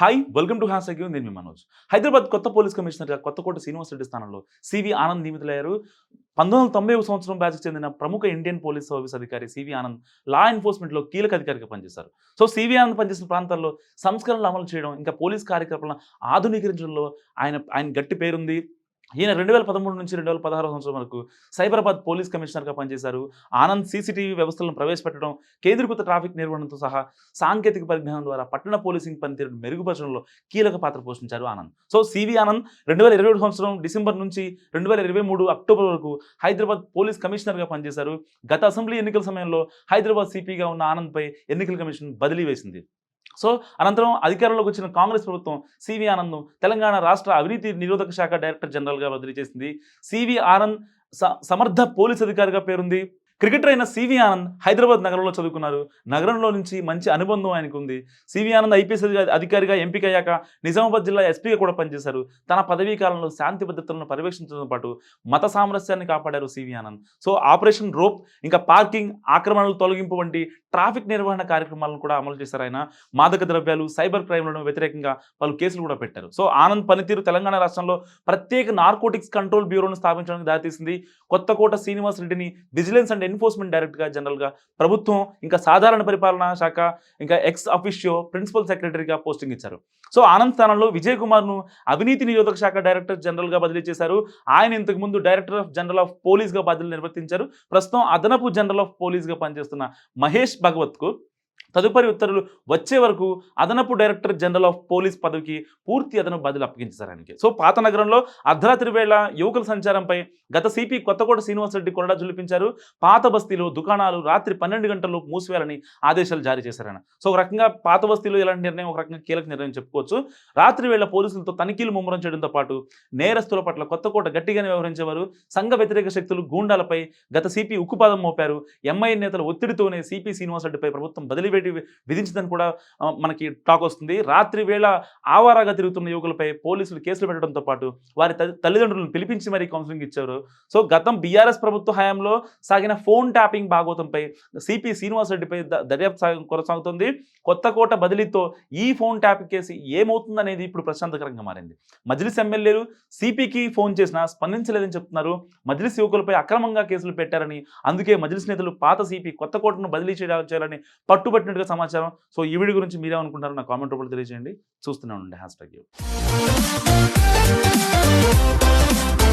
Hi welcome to హ్యాస్ అగ్యూ నేను మీ మనోజ్. హైదరాబాద్ కొత్త పోలీస్ కమిషనర్గా కొత్తకోట శ్రీనివాస్ రెడ్డి స్థానంలో సివి ఆనంద్ నియమితులయ్యారు. పంతొమ్మిది వందల తొంభై సంవత్సరం బ్యాచ్కి చెందిన ప్రముఖ ఇండియన్ పోలీస్ సర్వీస్ అధికారి సివి ఆనంద్ లా ఎన్ఫోర్స్మెంట్లో కీలక అధికారిగా పనిచేశారు. సో సివి ఆనంద్ పనిచేసిన ప్రాంతాల్లో సంస్కరణలు అమలు చేయడం ఇంకా పోలీస్ కార్యకలాపాలను ఆధునీకరించడంలో ఆయన ఆయన గట్టి పేరుంది. ఈయన రెండు వేల పదమూడు నుంచి రెండు వేల పదహారు సంవత్సరం వరకు సైబరాబాద్ పోలీస్ కమిషనర్గా పనిచేశారు. ఆనంద్ సీసీటీవీ వ్యవస్థలను ప్రవేశపెట్టడం కేంద్రీకృత ట్రాఫిక్ నిర్వహణతో సహా సాంకేతిక పరిజ్ఞానం ద్వారా పట్టణ పోలీసింగ్ పనితీరును మెరుగుపరచడంలో కీలక పాత్ర పోషించారు ఆనంద్. సో సివి ఆనంద్ రెండు వేల ఇరవై సంవత్సరం డిసెంబర్ నుంచి రెండు వేల ఇరవై మూడు అక్టోబర్ వరకు హైదరాబాద్ పోలీస్ కమిషనర్గా పనిచేశారు. గత అసెంబ్లీ ఎన్నికల సమయంలో హైదరాబాద్ సిపిగా ఉన్న ఆనంద్పై ఎన్నికల కమిషన్ బదిలీ వేసింది. సో అనంతరం అధికారంలోకి వచ్చిన కాంగ్రెస్ ప్రభుత్వం సివి ఆనంద్ తెలంగాణ రాష్ట్ర అవినీతి నిరోధక శాఖ డైరెక్టర్ జనరల్గా బదిలీ చేసింది. సివి ఆనంద్ స- సమర్థ పోలీస్ అధికారిగా పేరుంది. క్రికెటర్ అయిన సివి ఆనంద్ హైదరాబాద్ నగరంలో చదువుకున్నారు. నగరంలో నుంచి మంచి అనుబంధం ఆయనకు ఉంది సివి ఆనంద్ ఐపీఎస్ అధికారిగా ఎంపికయ్యాక నిజామాబాద్ జిల్లా ఎస్పీగా కూడా పనిచేశారు. తన పదవీ కాలంలో శాంతి భద్రతలను పర్యవేక్షించడంతో పాటు మత సామరస్యాన్ని కాపాడారు CV Anand. So operation rope ఇంకా పార్కింగ్ ఆక్రమణలు తొలగింపు వంటి ట్రాఫిక్ నిర్వహణ కార్యక్రమాలను కూడా అమలు చేశారు ఆయన. మాదక ద్రవ్యాలు సైబర్ క్రైమ్లను వ్యతిరేకంగా పలు కేసులు కూడా పెట్టారు. సో ఆనంద్ పనితీరు తెలంగాణ రాష్ట్రంలో ప్రత్యేక నార్కోటిక్స్ కంట్రోల్ బ్యూరోను స్థాపించడానికి దారితీసింది కొత్తకోట శ్రీనివాస్ రెడ్డిని విజిలెన్స్ అండ్ ఎన్ఫోర్స్మెంట్ డైరెక్టర్గా జనరల్గా ప్రభుత్వం ఇంకా సాధారణ పరిపాలనా శాఖ ఇంకా ఎక్స్ అఫీషియో ప్రిన్సిపల్ సెక్రటరీగా పోస్టింగ్ ఇచ్చారు. సో ఆనంద్ స్థానంలో విజయ్ కుమార్ను అవినీతి నిరోధక శాఖ డైరెక్టర్ జనరల్గా బదిలీ చేశారు. ఆయన ఇంతకుముందు డైరెక్టర్ ఆఫ్ జనరల్ ఆఫ్ పోలీస్గా బాధ్యతలు నిర్వర్తించారు. ప్రస్తుతం అదనపు జనరల్ ఆఫ్ పోలీస్గా పనిచేస్తున్న మహేష్ భగవత్కు తదుపరి ఉత్తర్వులు వచ్చే వరకు అదనపు డైరెక్టర్ జనరల్ ఆఫ్ పోలీస్ పదవికి పూర్తి అదనపు బదులు అప్పగించారు ఆయనకి సో పాత నగరంలో అర్ధరాత్రి వేళ యువకుల సంచారంపై గత సిపి కొత్తకోట శ్రీనివాసరెడ్డి కొరడా జులిపించారు. పాత బస్తీలో దుకాణాలు రాత్రి పన్నెండు గంటల్లో మూసివేయాలని ఆదేశాలు జారీ చేశారని. సో ఒక రకంగా పాత బస్తీలో ఇలాంటి నిర్ణయం ఒక రకంగా కీలక నిర్ణయం చెప్పుకోవచ్చు. రాత్రి వేళ పోలీసులతో తనిఖీలు ముమ్మరం చేయడంతో పాటు నేరస్తుల పట్ల కొత్తకోట గట్టిగానే వ్యవహరించేవారు. సంఘ వ్యతిరేక శక్తులు గూండాలపై గత సిపి ఉక్కుపాదం మోపారు. ఎంఐ నేతల ఒత్తిడితోనే సిపి శ్రీనివాసరెడ్డిపై ప్రభుత్వం బదిలీ వేటి విధించిందని కూడా మనకి టాక్ వస్తుంది. రాత్రి వేళ ఆవారాగా తిరుగుతున్న యువకులపై పోలీసులు కేసులు పెట్టడంతో పాటు వారి తల్లిదండ్రులను పిలిపించి మరీ కౌన్సిలింగ్ ఇచ్చారు. సో గతం బీఆర్ఎస్ ప్రభుత్వ హయాంలో సాగిన ఫోన్ ట్యాపింగ్ భాగోతంపై సిపి శ్రీనివాసరెడ్డిపై దర్యాప్తు కొనసాగుతుంది. కొనసాగుతుంది కొత్తకోట బదిలీతో ఈ ఫోన్ ట్యాపింగ్ కేసు ఏమవుతుందనేది ఇప్పుడు ప్రశాంతకరంగా మారింది. మజ్లిస్ ఎమ్మెల్యేలు సిపికి ఫోన్ చేసినా స్పందించలేదని చెప్తున్నారు. మజ్లిస్ యువకులపై అక్రమంగా కేసులు పెట్టారని అందుకే మజ్లిస్ నేతలు పాత సిపి కొత్తకోటను బదిలీ చేయాలని చేయాలని పట్టుబట్టినట్టుగా సమాచారం. సో ఈ వీడియో గురించి మీరేమనుకుంటారో నా కామెంట్ రూపంలో తెలియజేయండి. చూస్తూనే ఉండండి. Hash tag